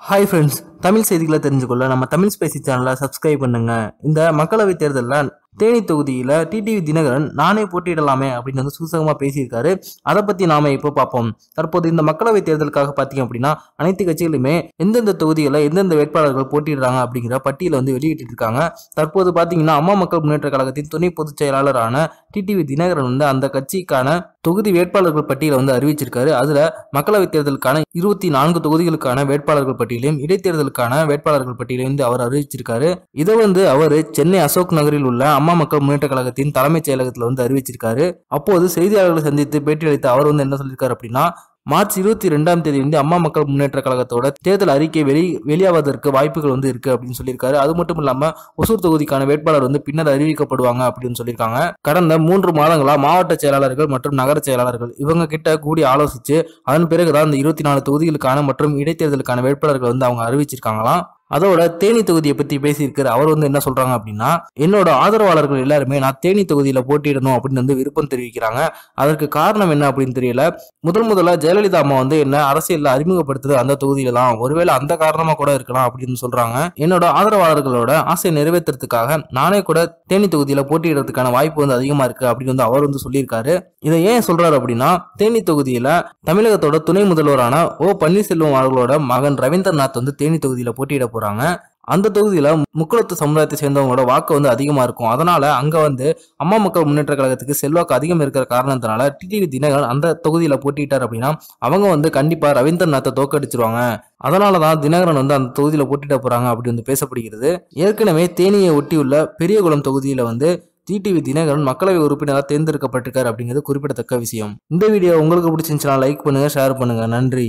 Hi friends Tamil செய்திகளை தெரிஞ்சுக்கொள்ள நம்ம Tamil Spacey சேனலை சப்ஸ்கிரைப் பண்ணுங்க. இந்த மக்களவைத் தேர்தலில் தேனி தொகுதியில் டிடிவி தினகரன் நானே போட்டியிடலாமே அப்படின்னு வந்து சூசகமாக பேசியிருக்காரு. அதை பற்றி நாம இப்போ பார்ப்போம். தற்போது இந்த மக்களவைத் தேர்தலுக்காக பார்த்தீங்க அப்படின்னா அனைத்து கட்சிகளுமே எந்தெந்த தொகுதிகளில் எந்தெந்த வேட்பாளர்கள் போட்டியிடுறாங்க அப்படிங்கிற பட்டியலை வந்து வெளியிட்டு இருக்காங்க. தற்போது பார்த்தீங்கன்னா அம்மா மக்கள் முன்னேற்ற கழகத்தின் துணை பொதுச் செயலாளரான டிடிவி தினகரன் வந்து அந்த கட்சிக்கான தொகுதி வேட்பாளர்கள் பட்டியலை வந்து அறிவிச்சிருக்காரு. அதுல மக்களவைத் தேர்தலுக்கான இருபத்தி நான்கு தொகுதிகளுக்கான வேட்பாளர்கள் பட்டியலையும் இடைத்தேர்தலுக்கான வேட்பாளர்கள் பட்டியலையும் வந்து அவர் அறிவிச்சிருக்காரு. இதை வந்து அவர் சென்னை அசோக் நகரில் உள்ள அம்மா மக்கள் முன்னேற்ற கழகத்தின் தலைமைச் செயலகத்தில் வந்து அறிவிச்சிருக்காரு. அப்போது செய்தியாளர்களை சந்தித்து பேட்டியளித்த அவர் வந்து என்ன சொல்லியிருக்காரு அப்படின்னா மார்ச் இருபத்தி ரெண்டாம் தேதி வந்து அம்மா மக்கள் முன்னேற்ற கழகத்தோட தேர்தல் அறிக்கை வெளி வெளியாவதற்கு வாய்ப்புகள் வந்து இருக்கு அப்படின்னு சொல்லியிருக்காரு. அது மட்டும் இல்லாம ஒசூர் தொகுதிக்கான வேட்பாளர் வந்து பின்னர் அறிவிக்கப்படுவாங்க அப்படின்னு சொல்லியிருக்காங்க. கடந்த மூன்று மாதங்களா மாவட்ட செயலாளர்கள் மற்றும் நகர செயலாளர்கள் இவங்க கிட்ட கூடி ஆலோசிச்சு அதன் பிறகுதான் இந்த இருபத்தி நாலு தொகுதிகளுக்கான மற்றும் இடைத்தேர்தலுக்கான வேட்பாளர்கள் வந்து அவங்க அறிவிச்சிருக்காங்களாம். அதோட தேனி தொகுதியை பத்தி பேசியிருக்காரு. அவர் வந்து என்ன சொல்றாங்க அப்படின்னா என்னோட ஆதரவாளர்கள் எல்லாருமே நான் தேனி தொகுதியில போட்டியிடணும் அப்படின்னு வந்து விருப்பம் தெரிவிக்கிறாங்க. அதற்கு காரணம் என்ன அப்படின்னு தெரியல. முதல் முதல்ல ஜெயலலிதா அம்மா வந்து என்ன அரசியலில் அறிமுகப்படுத்துது அந்த தொகுதியில தான் ஒருவேளை அந்த காரணமா கூட இருக்கலாம் அப்படின்னு சொல்றாங்க. என்னோட ஆதரவாளர்களோட ஆசையை நிறைவேற்றுறதுக்காக நானே கூட தேனி தொகுதியில போட்டியிடுறதுக்கான வாய்ப்பு வந்து அதிகமா இருக்கு அப்படின்னு வந்து அவர் வந்து சொல்லியிருக்காரு. இதை ஏன் சொல்றாரு அப்படின்னா தேனி தொகுதியில தமிழகத்தோட துணை முதல்வரான ஓ பன்னீர்செல்வம் அவர்களோட மகன் ரவீந்திரநாத் வந்து தேனி தொகுதியில போட்டியிட போறாங்க. அந்த தொகுதியில முக்குளத்து சமுதாயத்தை சேர்ந்தவங்களோட வாக்கு வந்து அதிகமா இருக்கும். அதனால அங்க வந்து அம்மா மக்கள் முன்னேற்ற கழகத்துக்கு செல்வாக்கு அதிகம் இருக்கிற காரணத்தினால டிடிவி தினகரன் அந்த தொகுதியில போட்டிட்டார் அப்படின்னா அவங்க வந்து கண்டிப்பா ரவீந்திரநாத்தை தோக்கடிச்சிருவாங்க அதனாலதான் தினகரன் வந்து அந்த தொகுதியில போட்டிட போறாங்க அப்படி வந்து பேசப்படுகிறது. ஏற்கனவே தேனியை ஒட்டியுள்ள பெரியகுளம் தொகுதியில வந்து டிடிவி தினகரன் மக்களவை உறுப்பினராக தேர்ந்தெடுக்கப்பட்டிருக்காரு அப்படிங்கிறது குறிப்பிடத்தக்க விஷயம். இந்த வீடியோ உங்களுக்கு பிடிச்சிருந்துச்சுன்னா லைக் பண்ணுங்க ஷேர் பண்ணுங்க. நன்றி.